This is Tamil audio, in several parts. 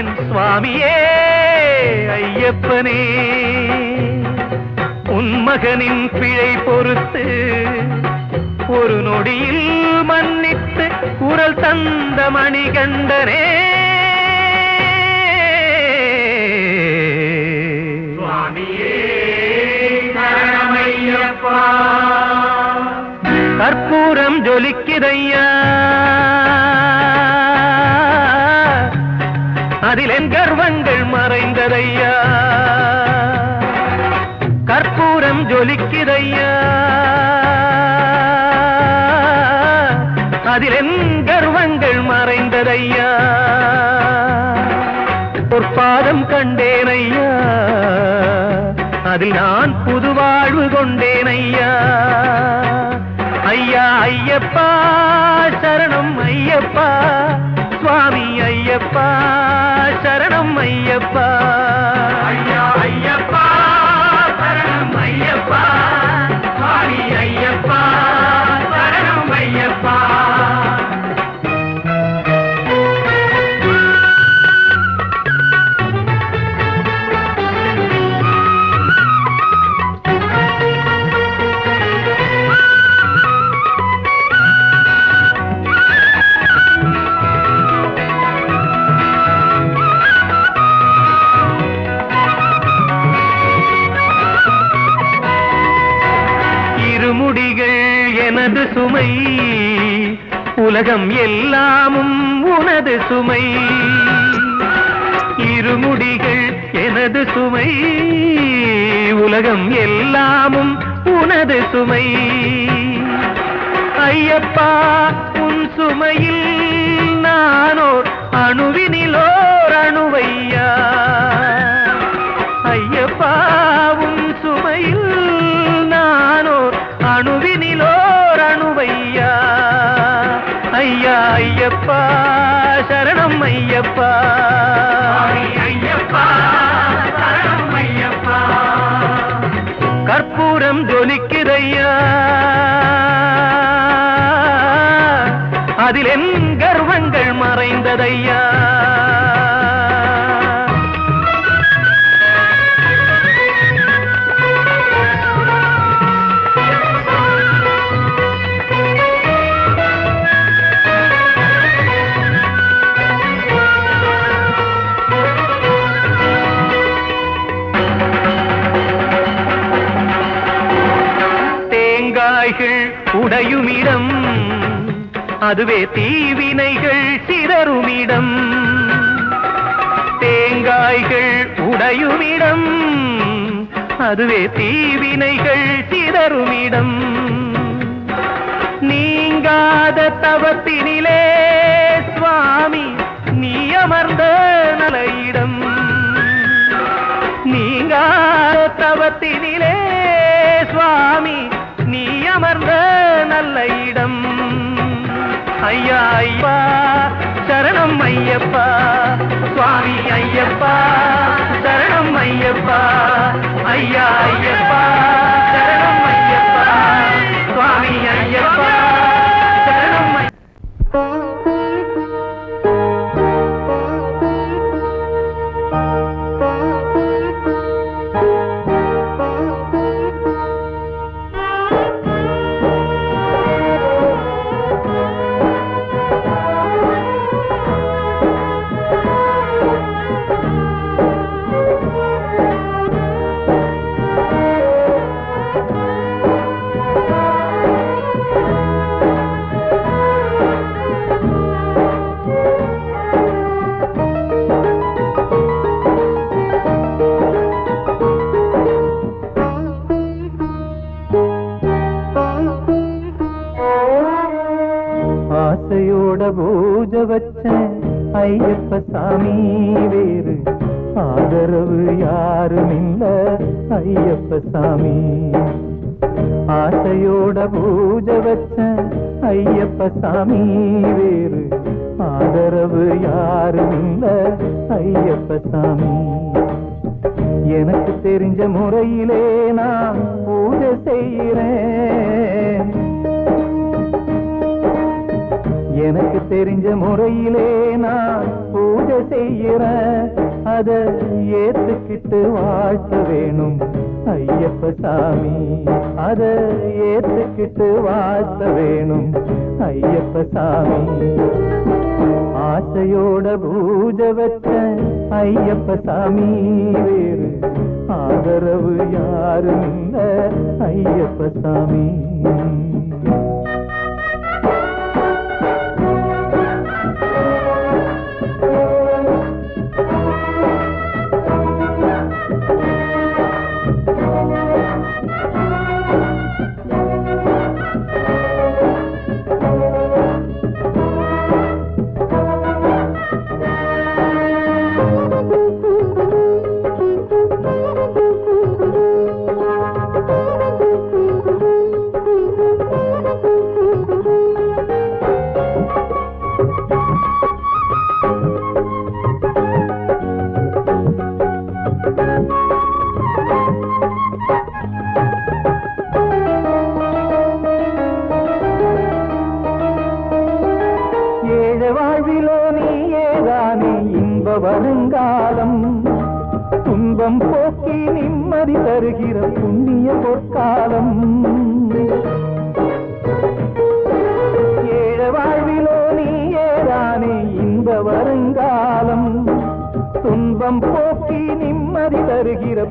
என் சுவாமியே ஐயப்பனே. உன் மகனின் பிழை பொறுத்து ஒரு நொடியில் மன்னித்து குரல் தந்த மணிகண்டனே. கற்பூரம் ஜொலிக்குதையா. ஜொலிக்குதையா அதில் என் கர்வங்கள் மறைந்ததையா? பொற்பாதம் கண்டேனையா? அதில் நான் புது வாழ்வு கொண்டேனையா? ஐயா ஐயப்பா சரணம் ஐயப்பா. சுவாமி ஐயப்பா சரணம் ஐயப்பா. உலகம் எல்லாமும் உனது சுமை. இருமுடிகள் எனது சுமை. உலகம் எல்லாமும் உனது சுமை. ஐயப்பா உன் சுமையில் நானோர் அணுவினிலோ ஐயப்பா சரணம் ஐயப்பா. கற்பூரம் ஜொலிக்குதையா. அதில் என் கர்வங்கள் மறைந்ததையா. தேங்காய்கள் உடையுமிடம். அதுவே தீவினைகள் சிதறுமிடம். தேங்காய்கள் உடையுமிடம். அதுவே தீவினைகள் சிதறுமிடம். நீங்காத தவத்தினிலே சுவாமி நீ அமர்ந்த நலையிடம். நீங்காத தவத்தினிலே சுவாமி நீ அமர்ந்த நல்ல இடம். ஐயா ஐயா சரணம் ஐயப்பா. சுவாமி ஐயப்பா சரணம் ஐயப்பா. ஐயா ஐயப்பா. ஆசையோட பூஜை வச்சேன் ஐயப்ப சாமி வேறு. ஆதரவு யாரும் இல்ல ஐயப்ப சாமி. ஆசையோட பூஜ வச்சேன் ஐயப்ப சாமி வேறு. ஆதரவு யாரும் இல்ல ஐயப்ப சாமி. எனக்கு தெரிஞ்ச முறையிலே நான் பூஜை செய்கிறேன். எனக்கு தெரிஞ்ச முறையிலே நான் பூஜை செய்யற அத ஏத்துக்கிட்டு வாழ்த்த வேணும். ஐயப்ப சாமி அத ஏத்துக்கிட்டு வாழ்த்த வேணும். ஐயப்ப சாமி ஆசையோட பூஜை வச்ச ஐயப்ப சாமி வேறு. ஆதரவு யாரும் இல்ல ஐயப்ப சாமி.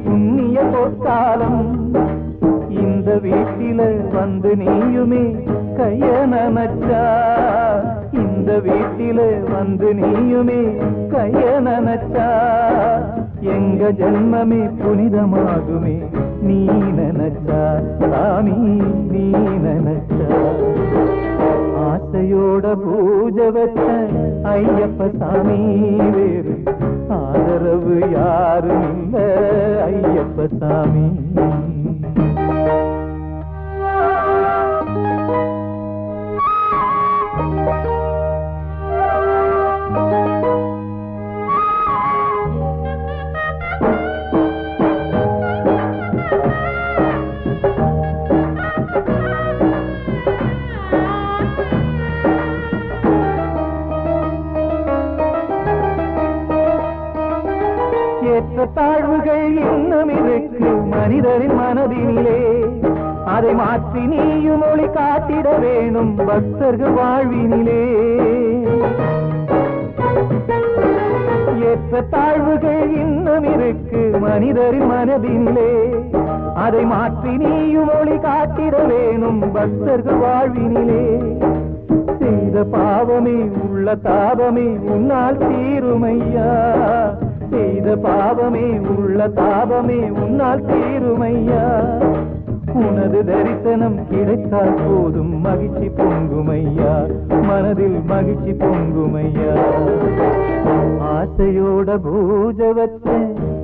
புண்ணிய பொற்காலம் இந்த வீட்டில வந்து நீயுமே கைய நனச்சா இந்த வீட்டில வந்து நீயுமே கைய நனச்சா எங்க ஜென்மமே புனிதமாகுமே நீ நனச்சா? சாமி நீ நனச்சா? ஆசையோட பூஜை வச்ச ஐயப்ப சாமி வேறு ஆதரவு யாரும் இல்ல ஐயப்ப சாமி Thank you. மனதினிலே. அதை மாற்றி நீயும் ஒளி காட்டிட வேணும் பக்தர்கள் வாழ்வினிலே. ஏற்ற தாழ்வுகள் இன்னும் இருக்கு மனிதரின் மனதினிலே. அதை மாற்றி நீயும் ஒளி காட்டிட வேணும் பக்தர்கள் வாழ்வினிலே. செய்த பாவமே உள்ள தாபமே உன்னால் தீருமையா. செய்த பாவமே உள்ள தாபமே உன்னால் தீருமையா? உனது தரிசனம் கிடைத்தால் போதும் மகிழ்ச்சி பொங்குமையா? மனதில் மகிழ்ச்சி பொங்குமையா? ஆசையோட பூஜை வச்ச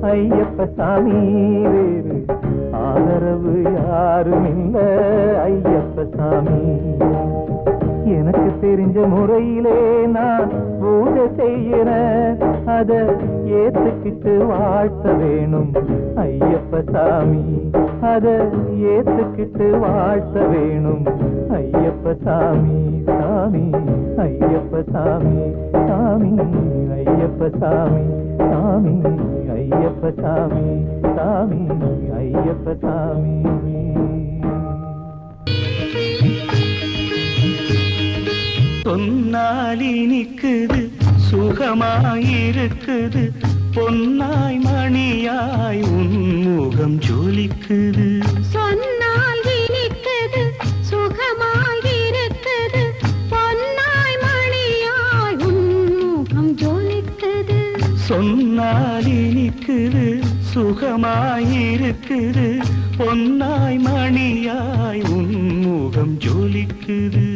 ஐயப்ப சாமி வேறு. ஆதரவு யாரும் இல்ல ஐயப்ப சாமி. எனக்கு தெரிஞ்ச முறையிலே நான் பூஜை செய்யற அத ஏத்துக்கிட்டு வாழ்த்த வேணும். ஐயப்ப சாமி அத ஏத்துக்கிட்டு வாழ்த்த வேணும். ஐயப்ப சாமி சாமி ஐயப்ப சாமி சாமி ஐயப்ப சாமி சாமி ஐயப்ப சாமி சாமி ஐயப்ப சாமி. சொன்னாலி நிக்குது சுகமாயிருக்குது. பொன்னாய் மணியாய் உன்முகம் ஜொலிக்குது. சொன்னால் இனிக்குது சுகமாயிருக்குது. பொன்னாய் மணியாய் உன்முகம் ஜொலிக்குது. சொன்னாலி நிக்குது சுகமாயிருக்குது. பொன்னாய் மணியாய் உன்முகம் ஜொலிக்குது.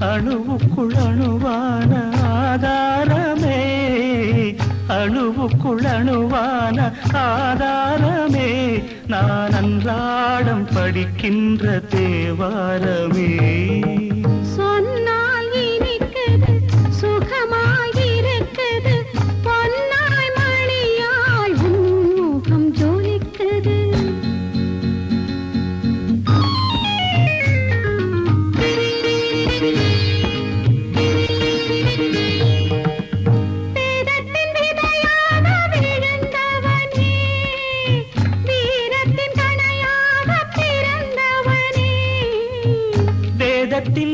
அணுவுக்குள் அணுவான ஆதாரமே. அணுவுக்குள் அணுவான ஆதாரமே. நான் அன்றாடம் படிக்கின்ற தேவாரமே.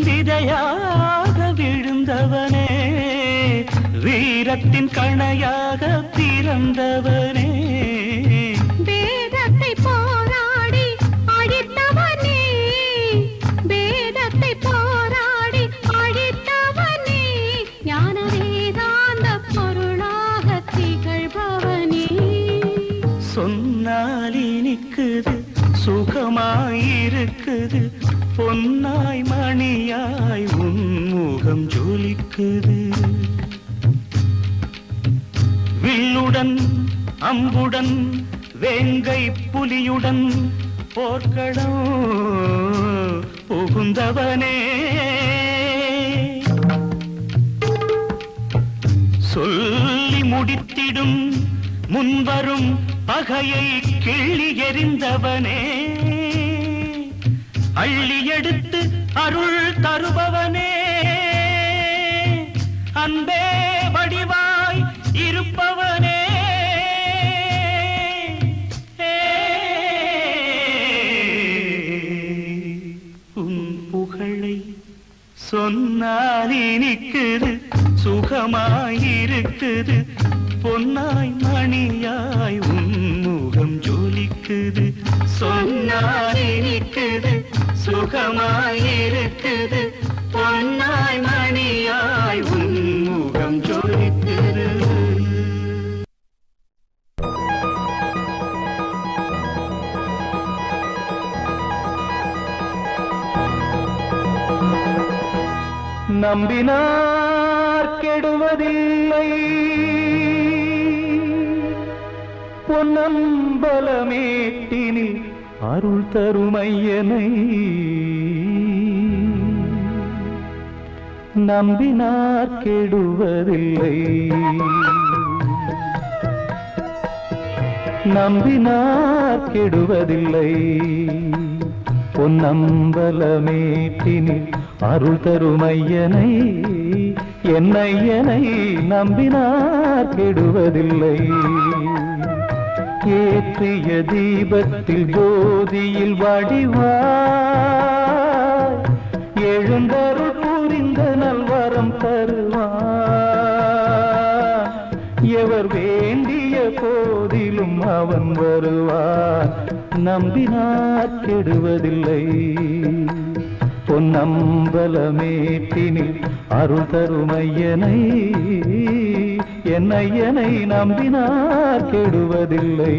வேதத்தின் விழுந்தவனே வீரத்தின் கணையாக பிறந்தவனே. அம்புடன் வேங்கை புலியுடன் போர்க்களம் புகுந்தவனே. சொல்லி முடித்திடும் முன்வரும் பகையை கிள்ளி எறிந்தவனே. அள்ளி எடுத்து அருள் தருபவனே. அன்பே சுகமாயிருக்குது பொன்னாய் மணியாய் உன்முகம் ஜொலிக்குது. சொன்னால் இனிக்குது சுகமாயிருக்குது. பொன்னாய் மணியாய் உன்முகம் ஜொலிக்குது. நம்பினா கெடுவதில்லை பொன்னம்பலமேட்டினில் அருள் தருமையனை நம்பினார் கெடுவதில்லை. நம்பினார் கெடுவதில்லை. பொன்னம்பலமேட்டினில் அருள் தருமையனை என்னை என்னை நம்பினார் கெடுவதில்லை. ஏற்றிய தீபத்தில் ஜோதியில் வடிவாய் எழுந்தருள் புரிந்த நல்வரம் தருவான் எவர் வேண்டிய போதிலும் அவன் வருவான் நம்பினார் கெடுவதில்லை. பொன்னம்பலமேட்டினி அருள் தருமையனை என்னையனை நம்பினார் கெடுவதில்லை.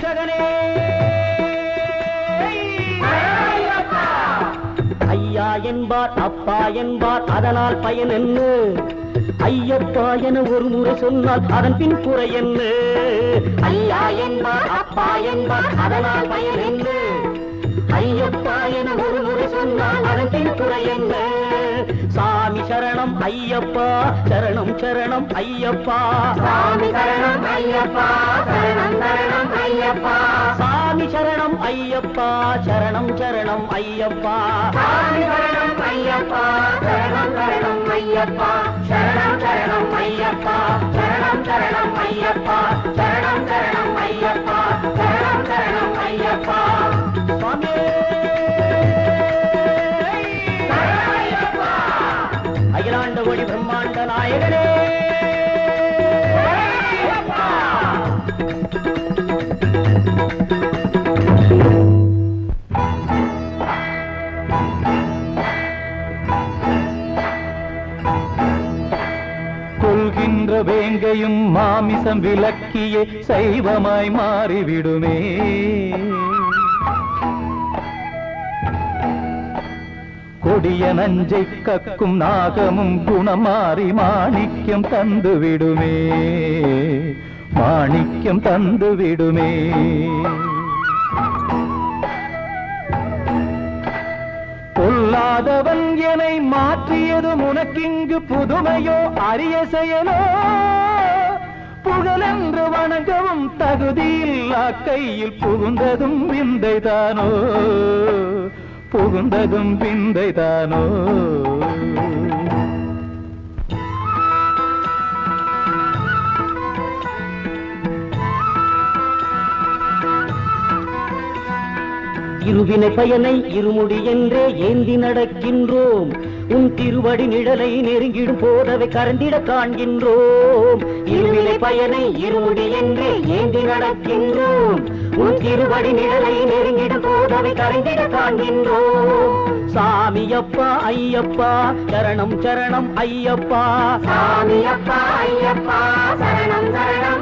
ரட்சகனே. ஐயா என்பார் அப்பா என்பார் அதனால் பயன் என்ன? ஐயப்பா என ஒரு முறை சொன்னால் அதன் பின் குறை என்ன? ஐயா என்பார் அப்பா என்பார் அதனால் பயன் என்ன? ஐயப்பா என ஒரு முறை சொன்னால் அதன் பின் குறை என்ன? சாமி சரணம் ஐயப்பா சரணம் சரணம் ஐயப்பா. சாமி சரணம் ஐயப்பா சரணம் சரணம் ஐயப்பா. சாமி சரணம் ஐயப்பா சரணம் சரணம் ஐயப்பா. சாமி சரணம் ஐயப்பா சரணம் சரணம் ஐயப்பா. சரணம் சரணம் ஐயப்பா சரணம் சரணம் ஐயப்பா. கொள்கின்ற மாமிசம் விலக்கியே சைவமாய் மாறிவிடுமே. கொடிய நஞ்சை கக்கும் நாகமும் குணம் மாறி மாணிக்கம் தந்துவிடுமே. மாணிக்கம் தந்துவிடுமே. மாதவன் என்னை மாற்றியதும் உனக்கிங்கு புதுமையோ அரிய செயலோ? புகழென்று வணங்கவும் தகுதியில்லா கையில் புகுந்ததும் விந்தைதானோ? புகுந்ததும் விந்தைதானோ? இருவினை பயனை இருமுடி என்றே ஏந்தி நடக்கின்றோம். உன் திருவடி நிழலை நெருங்கிடும் போதவை கரந்திட காண்கின்றோம். இருவினை பயனை இருமுடி என்றே ஏந்தி நடக்கின்றோம். உன் திருவடி நிழலை நெருங்கிடும் போதவை கரைந்திட காண்கின்றோம். சாமியப்பா ஐயப்பா சரணம் சரணம் ஐயப்பா. சாமியப்பா ஐயப்பா சரணம் சரணம்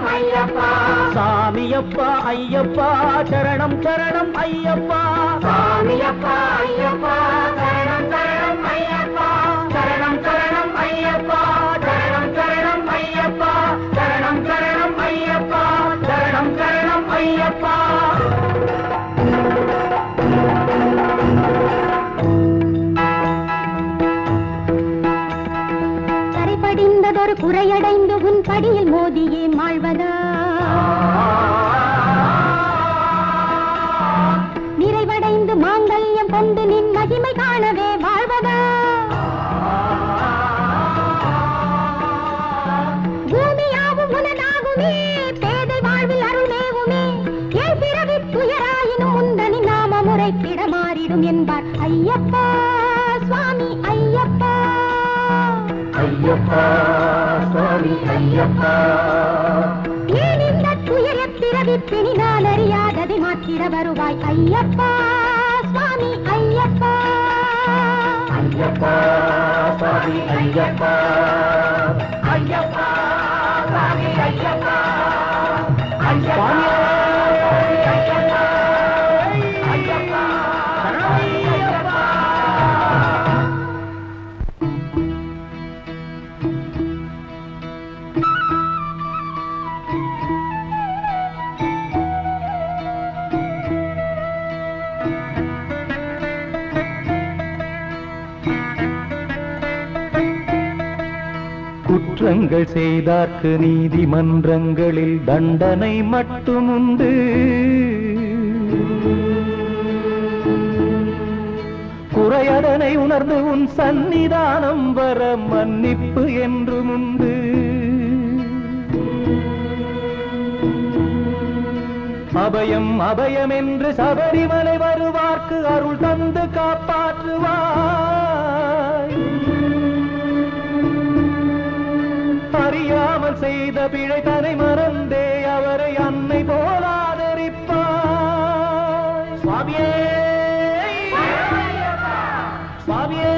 சாமியப்பா ஐயப்பா சரணம் சரணம் ஐயப்பா. சாமியப்பா ஐயப்பா சரணம். உன் படியில் மோதியே மாழ்வதா? நிறைவடைந்து மாங்கல்யம் கொண்டு நின் மகிமை காணவே வாழ்வதா? பூமியாவும் உனதாகுமே பேதை வாழ்வில் அருள்மேவுமே. பிறவி துயராயினும் முந்தனி நாம முறைக்கிட மாறிடும் என்பார் ஐயப்பா. ஐயப்பா சுவாமி ஐயப்பா ஏன் இந்த துயர பிறவி அறியாததை மாற்றிட வருவாய் ஐயப்பா சுவாமி ஐயப்பா. ஐயப்பா சுவாமி ஐயப்பா. ஐயப்பா சுவாமி ஐயப்பா. ஐயப்பா. குற்றங்கள் செய்தார்க்கு நீதிமன்றங்களில் தண்டனை மட்டுமுண்டு. குறையதனை உணர்ந்து உன் சந்நிதானம் வர மன்னிப்பு என்றும் உண்டு அபயம் அபயம் என்று சபரிமலை வருவார்க்கு அருள் தந்து காப்பாற்றுவார். அறியாமல் செய்த பிழை தனை மறந்தே அவரை அன்னை போல ஆதரிப்பார் சுவாமியே! சுவாமியே!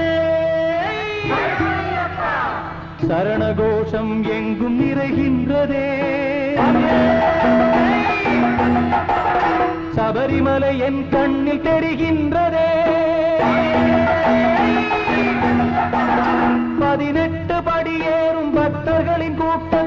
சரணகோஷம் எங்கும் நிறைகின்றதே. சபரிமலை என் கண்ணில் தெரிகின்றதே. பதினெட்டு முட்டர்களின் கூட்டம்.